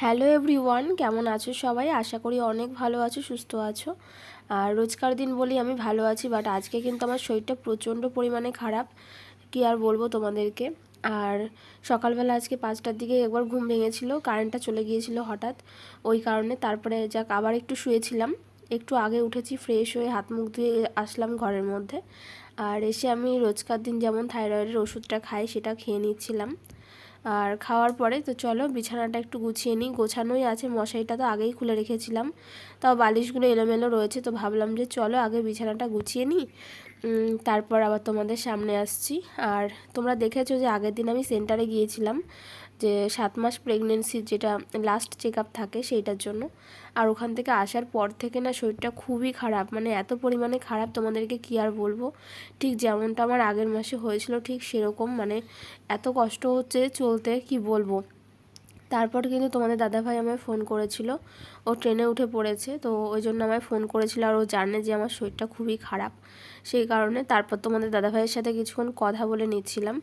Hello everyone কেমন আছো সবাই? আশা করি অনেক ভালো আছো, সুস্থ আছো। আর রোজকার দিন বলি আমি ভালো আছি বাট আজকে কিন্তু আমার শরীরটা প্রচণ্ড পরিমাণে খারাপ। কি আর বলব তোমাদেরকে? আর সকালবেলা আজকে পাঁচটার দিকে একবার ঘুম ভেঙেছিল, কারেন্টটা চলে গিয়েছিল হঠাৎ। ওই কারণে তারপরে যাক, আবার একটু শুয়েছিলাম। একটু আগে উঠেছি ফ্রেশ হয়ে হাত মুখ ধুয়ে আসলাম ঘরের মধ্যে। আর এসে আমি রোজকার দিন যেমন থাইরয়েডের ওষুধটা খাই, সেটা খেয়ে নিচ্ছিলাম। আর খাওয়ার পরে তো চলো বিছানাটা একটু গুছিয়ে নিই। গোছানোই আছে, মশারিটা তো আগেই খুলে রেখেছিলাম। তাও বালিশগুলো এলোমেলো রয়েছে, তো ভাবলাম যে চলো আগে বিছানাটা গুছিয়ে নিই। তারপর আবার তোমাদের সামনে আসছি। আর তোমরা দেখেছ যে আগের দিন আমি সেন্টারে গিয়েছিলাম। যে সাত মাস প্রেগনেন্সির যেটা লাস্ট চেক আপ থাকে সেইটার জন্য। আর ওখান থেকে আসার পর থেকে না শরীরটা খুবই খারাপ। মানে এত পরিমাণে খারাপ তোমাদেরকে কী আর বলব? ঠিক যেমনটা আমার আগের মাসে হয়েছিল ঠিক সেরকম। মানে এত কষ্ট হচ্ছে চলতে কি বলব? তারপর কিন্তু তোমাদের দাদাভাই আমায় ফোন করেছিল। ও ট্রেনে উঠে পড়েছে, তো ওই জন্য আমায় ফোন করেছিল আর ও জানে যে আমার শরীরটা খুবই খারাপ। সেই কারণে তারপর তোমাদের দাদাভাইয়ের সাথে কিছুক্ষণ কথা বলে নিচ্ছিলাম।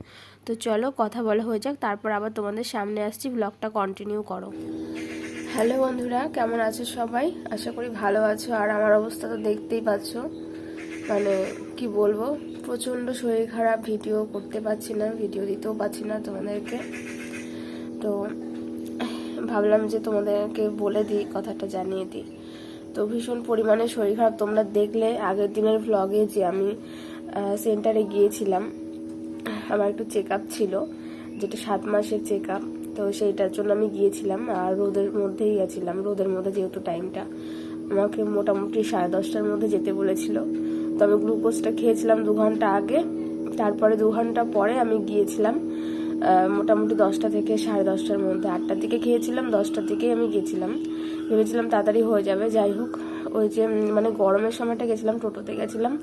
তো চলো কথা বলা হয়ে যাক, তারপর আবার তোমাদের সামনে আসছি ব্লগটা কন্টিনিউ করো। হ্যালো বন্ধুরা, কেমন আছো সবাই? আশা করি ভালো আছো, আর আমার অবস্থা তো দেখতেই পাচ্ছ। মানে কি বলব, প্রচণ্ড শরীর খারাপ ভিডিও করতে পারছি না ভিডিও দিতেও পারছি না তোমাদেরকে। তো ভাবলাম যে তোমাদেরকে বলে দিই, কথাটা জানিয়ে দিই। তো ভীষণ পরিমাণে শরীর খারাপ। তোমরা দেখলে আগের দিনের ভ্লগে যে আমি সেন্টারে গিয়েছিলাম, আমার একটু চেক আপ ছিল, যেটা সাত মাসের চেক আপ তো সেইটার জন্য আমি গিয়েছিলাম আর রোদের মধ্যেই গেছিলাম রোদের মধ্যে যেহেতু টাইমটা আমাকে মোটামুটি সাড়ে দশটার মধ্যে যেতে বলেছিল। তো আমি গ্লুকোজটা খেয়েছিলাম দু ঘণ্টা আগে। তারপরে দু ঘণ্টা পরে আমি গিয়েছিলাম মোটামুটি দশটা থেকে সাড়ে দশটার মধ্যে আটটার দিকে খেয়েছিলাম, দশটার দিকেই আমি গেছিলাম। ভেবেছিলাম তাড়াতাড়ি হয়ে যাবে, যাই হোক, ওই যে মানে গরমের সময়টা গেছিলাম, টোটোতে গেছিলাম।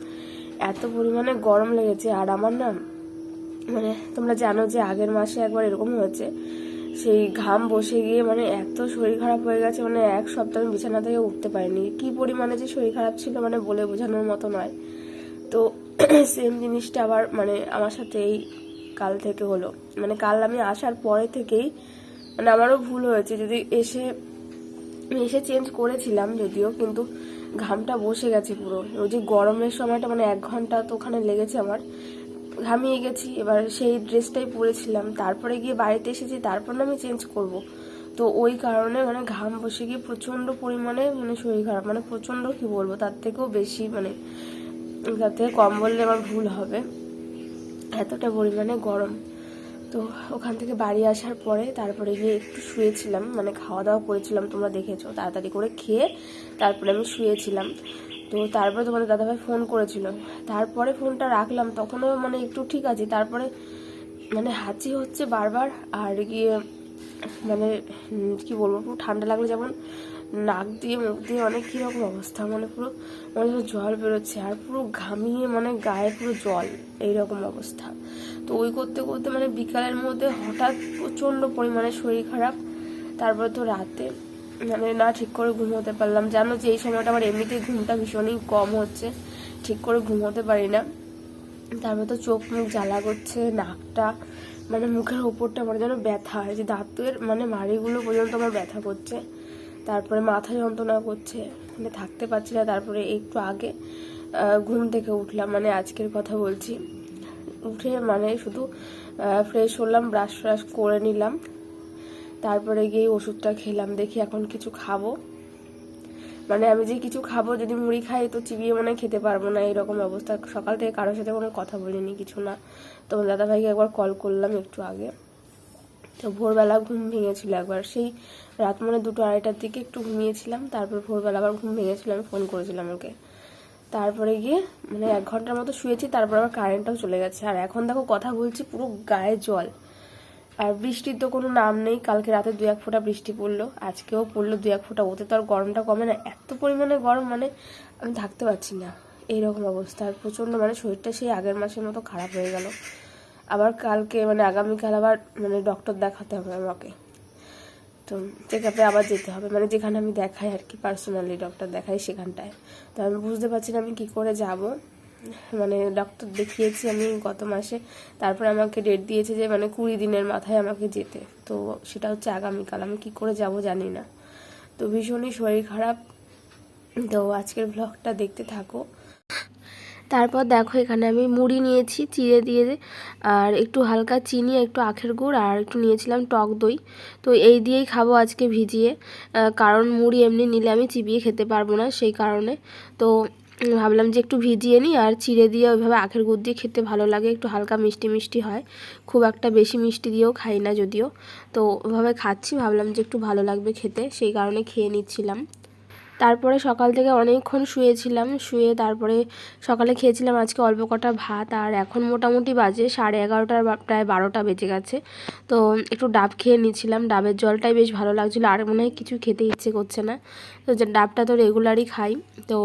এত পরিমাণে গরম লেগেছে, আর আমার না মানে তোমরা জানো যে আগের মাসে একবার এরকম হয়েছে, সেই ঘাম বসে গিয়ে মানে এত শরীর খারাপ হয়ে গেছে মানে এক সপ্তাহ আমি বিছানা থেকে উঠতে পারিনি। কি পরিমাণে যে শরীর খারাপ ছিল মানে বলে বোঝানোর মতো নয়। তো সেম জিনিসটা আবার মানে আমার সাথে এই কাল থেকে হলো। মানে কাল আমি আসার পরে থেকেই মানে আমারও ভুল হয়েছে। যদি এসে এসে চেঞ্জ করেছিলাম যদিও, কিন্তু ঘামটা বসে গেছে পুরো। ওই যে গরমের সময়টা মানে এক ঘণ্টা তো ওখানে লেগেছে আমার। ঘামিয়ে গেছি, এবার সেই ড্রেসটাই পরেছিলাম। তারপরে গিয়ে বাড়িতে এসেছি, তারপর আমি চেঞ্জ করব। তো ওই কারণে মানে ঘাম বসে গিয়ে প্রচণ্ড পরিমাণে মানে শরীর খারাপ। মানে প্রচণ্ড কি বলব, তার থেকেও বেশি মানে তার থেকে কম বললে আমার ভুল হবে। এতটা পরিমাণে গরম। তো ওখান থেকে বাড়ি আসার পরে তারপরে গিয়ে একটু শুয়েছিলাম মানে খাওয়া দাওয়া করেছিলাম, তোমরা দেখেছ। তাড়াতাড়ি করে খেয়ে তারপরে আমি শুয়েছিলাম। তো তারপরে তোমাদের দাদাভাই ফোন করেছিল। তারপরে ফোনটা রাখলাম, তখনও মানে একটু ঠিক আছে। তারপরে মানে হাঁচি হচ্ছে বারবার, আর গিয়ে মানে কি বলব ঠান্ডা লাগলে যেমন নাক দিয়ে, মুখ দিয়ে অনেক কীরকম অবস্থা মানে পুরো মানে জল বেরোচ্ছে আর পুরো ঘামিয়ে মানে গায়ে পুরো জল, এইরকম অবস্থা। তো ওই করতে করতে মানে বিকালের মধ্যে হঠাৎ প্রচণ্ড পরিমাণে শরীর খারাপ। তারপর তো রাতে মানে না ঠিক করে ঘুমোতে পারলাম। জানো যে এই সময়টা আমার এমনিতেই ঘুমটা ভীষণই কম হচ্ছে, ঠিক করে ঘুমোতে পারি না। তারপর তো চোখ মুখ জ্বালা করছে, নাকটা মানে মুখের ওপরটা আমার যেন ব্যথা হয় যে দাঁতের মানে মাড়িগুলো পর্যন্ত আমার ব্যথা করছে। তারপরে মাথা যন্ত্রণা করছে মানে থাকতে পারছি না, তারপরে একটু আগে ঘুম থেকে উঠলাম মানে আজকের কথা বলছি। উঠে মানে শুধু ফ্রেশ হলাম ব্রাশ ফ্রাশ করে নিলাম, তারপরে গিয়ে ওষুধটা খেলাম, দেখি এখন কিছু খাব। মানে আমি যে কিছু খাব, যদি মুড়ি খাই, তো চিবিয়ে মনে খেতে পারব না, এরকম অবস্থা। সকাল থেকে কারোর সাথে কোনো কথা বলিনি, কিছু না। তো দাদাভাইকে একবার কল করলাম একটু আগে। তো ভোরবেলা ঘুম ভেঙেছিল একবার। সেই রাত মানে দুটো আড়াইটার দিকে একটু ঘুমিয়েছিলাম, তারপর ভোরবেলা আবার ঘুম ভেঙেছিল, আমি ফোন করেছিলাম ওকে। তারপরে গিয়ে মানে এক ঘণ্টার মতো শুয়েছি, তারপর আবার কারেন্টটাও চলে গেছে। আর এখন দেখো কথা বলছি পুরো গায়ে জল। আর বৃষ্টির তো কোনো নাম নেই, কালকে রাতে দু এক ফোঁটা বৃষ্টি পড়ল, আজকেও পড়ল দু এক ফোঁটা। ওতে তো আর গরমটা কমে না, এত পরিমাণে গরম মানে আমি থাকতে পারছি না। এইরকম অবস্থা, আর প্রচণ্ড মানে শরীরটা সেই আগের মাসের মতো খারাপ হয়ে গেল। আবার কালকে মানে আগামীকাল আবার মানে ডক্টর দেখাতে হবে আমাকে। তো চেক আপে আবার যেতে হবে। মানে যেখানে আমি দেখাই আর কি পার্সোনালি ডক্টর দেখাই সেখানটায়। তো আমি বুঝতে পারছি না আমি কী করে যাব। মানে ডক্টর দেখিয়েছি আমি গত মাসে। তারপরে আমাকে ডেট দিয়েছে যে মানে কুড়ি দিনের মাথায় আমাকে যেতে। তো সেটা হচ্ছে আগামীকাল। আমি কি করে যাব জানি না। তো ভীষণই শরীর খারাপ। তো আজকের ব্লগটা দেখতে থাকো। তারপর দেখো এখানে আমি মুড়ি নিয়েছি, চিড়ে দিয়ে, আর একটু হালকা চিনি, একটু আখের গুড়, আর একটু নিয়েছিলাম টক দই। তো এই দিয়েই খাব আজকে ভিজিয়ে। কারণ মুড়ি এমনি নিলে আমি চিবিয়ে খেতে পারব না সেই কারণে। তো ভাবলাম যে একটু ভিজিয়ে নিই, আর চিড়ে দিয়ে ওইভাবে আখের গুড় দিয়ে খেতে ভালো লাগে, একটু হালকা মিষ্টি মিষ্টি হয়। খুব একটা বেশি মিষ্টি দিয়েও খাই না যদিও। তো ওভাবে খাচ্ছি, ভাবলাম যে একটু ভালো লাগবে খেতে, সেই কারণে খেয়ে নিচ্ছিলাম। তারপরে সকাল থেকে অনেকক্ষণ শুয়েছিলাম, শুয়ে তারপরে সকালে খেয়েছিলাম আজকে অল্প কটা ভাত আর এখন মোটামুটি বাজে সাড়ে এগারোটার প্রায় বারোটা বেজে গেছে। তো একটু ডাব খেয়ে নিয়েছিলাম, ডাবের জলটাই বেশ ভালো লাগছিল আর মনে হয় কিছু খেতে ইচ্ছে করছে না। তো ডাবটা তো রেগুলারই খাই। তো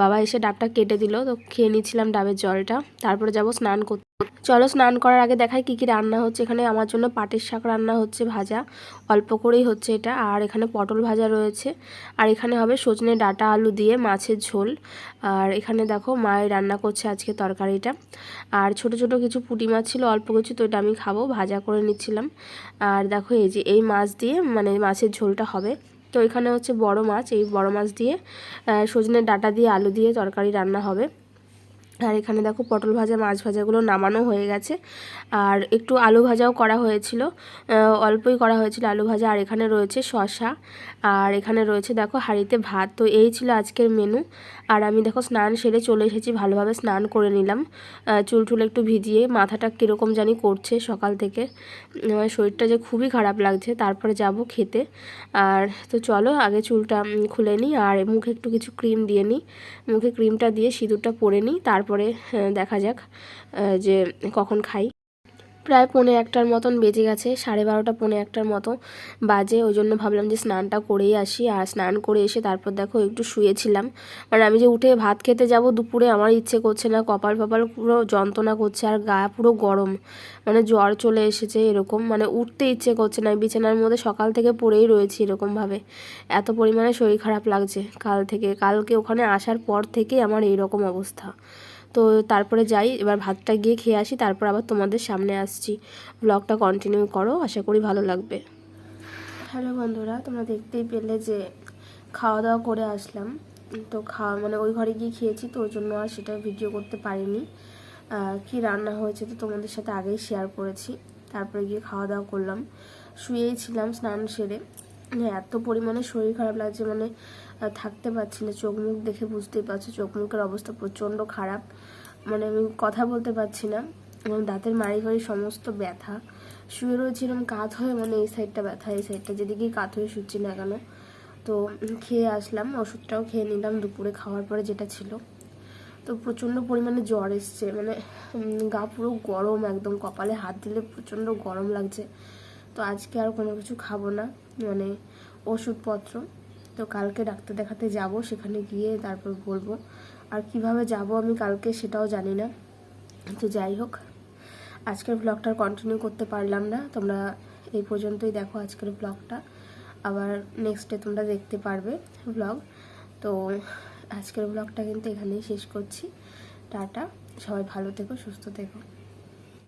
বাবা এসে ডাবটা কেটে দিল, তো খেয়ে নিচ্ছিলাম ডাবের জলটা। তারপরে যাব স্নান করতে। চলো স্নান করার আগে দেখাই কী কী রান্না হচ্ছে। এখানে আমার জন্য পাটের শাক রান্না হচ্ছে ভাজা। অল্প করেই হচ্ছে এটা। আর এখানে পটল ভাজা রয়েছে। আর এখানে হবে সজনে ডাটা আলু দিয়ে মাছের ঝোল। আর এখানে দেখো মায়ের রান্না করছে আজকে তরকারিটা। আর ছোট ছোট কিছু পুঁটি মাছ ছিল, অল্প কিছু তো এটা আমি খাব। ভাজা করে নিচ্ছিলাম। আর দেখো এই যে, এই মাছ দিয়ে মানে মাছের ঝোলটা হবে। তো এখানে হচ্ছে বড় মাছ। এই বড় মাছ দিয়ে সজনে ডাঁটা দিয়ে আলু দিয়ে তরকারি রান্না হবে। আর এখানে দেখো পটল ভাজা, মাছ ভাজাগুলো নামানো হয়ে গেছে। আর একটু আলু ভাজাও করা হয়েছিল। অল্পই করা হয়েছিল আলু ভাজা, আর এখানে রয়েছে শশা আর এখানে রয়েছে দেখো হাঁড়িতে ভাত। তো এই ছিল আজকের মেনু আর আমি দেখো স্নান সেরে চলে এসেছি, ভালোভাবে স্নান করে নিলাম। চুল টুল একটু ভিজিয়ে, মাথাটা কীরকম জানি করছে সকাল থেকে। আমার শরীরটা যে খুবই খারাপ লাগছে, তারপরে যাব খেতে। আর তো চলো, আগে চুলটা খুলে নিই। আর মুখে একটু কিছু ক্রিম দিয়ে নিই। মুখে ক্রিমটা দিয়ে সিঁদুরটা পরে নিই। তারপরে আহ, দেখা যাক যে কখন খাই। প্রায় পৌনে একটার মতন বেজে গেছে সাড়ে বারোটা পৌনে একটার মতো বাজে। ওই জন্য ভাবলাম যে স্নানটা করেই আসি। আর স্নান করে এসে তারপর দেখো একটু শুয়েছিলাম। মানে আমি যে উঠে ভাত খেতে যাব দুপুরে আমার ইচ্ছে করছে না কপাল ফপাল পুরো যন্ত্রণা করছে আর গা পুরো গরম। মানে জ্বর চলে এসেছে এরকম। মানে উঠতে ইচ্ছে করছে না বিছানার মধ্যে সকাল থেকে পড়েই রয়েছি এরকমভাবে এত পরিমাণে শরীর খারাপ লাগছে কাল থেকে। কালকে ওখানে আসার পর থেকে আমার এই রকম অবস্থা। তো তারপরে যাই, এবার ভাতটা গিয়ে খেয়ে আসি, তারপর আবার তোমাদের সামনে আসছি। ব্লগটা কন্টিনিউ করো, আশা করি ভালো লাগবে। হ্যালো বন্ধুরা, তোমরা দেখতেই পেলে যে খাওয়া দাওয়া করে আসলাম। তো খাওয়া মানে ওই ঘরে গিয়ে খেয়েছি, তো ওই জন্য আর সেটা ভিডিও করতে পারিনি। কি রান্না হয়েছে তো তোমাদের সাথে আগেই শেয়ার করেছি। তারপরে গিয়ে খাওয়া দাওয়া করলাম। শুয়েই ছিলাম স্নান সেরে। মানে এত পরিমাণে শরীর খারাপ লাগছে মানে থাকতে পারছি না, চোখ মুখ দেখে বুঝতেই পারছ, চোখ মুখের অবস্থা প্রচণ্ড খারাপ। মানে আমি কথা বলতে পারছি না এবং দাঁতের মাড়ি ফাড়ি সমস্ত ব্যথা। শুয়ে রয়েছি এরকম কাত হয়ে মানে এই সাইডটা ব্যথা, এই সাইডটা যেদিকেই কাত হয়ে শুচ্ছি না কেন। তো খেয়ে আসলাম, ওষুধটাও খেয়ে নিলাম, দুপুরে খাওয়ার পরে যেটা ছিল। তো প্রচণ্ড পরিমাণে জ্বর এসছে মানে গা পুরো গরম একদম, কপালে হাত দিলে প্রচণ্ড গরম লাগছে। তো আজকে আর কোনো কিছু খাব না মানে ওষুধপত্র। তো কালকে ডাক্তার দেখাতে যাব, সেখানে গিয়ে তারপর বলব। আর কীভাবে যাব আমি কালকে সেটাও জানি না। তো যাই হোক, আজকের ব্লগটা কন্টিনিউ করতে পারলাম না। তোমরা এই পর্যন্তই দেখো আজকের ব্লগটা আবার নেক্সট তোমরা দেখতে পারবে ব্লগ তো আজকের ব্লগটা কিন্তু এখানেই শেষ করছি। টাটা, সবাই ভালো থেকো, সুস্থ থেকো।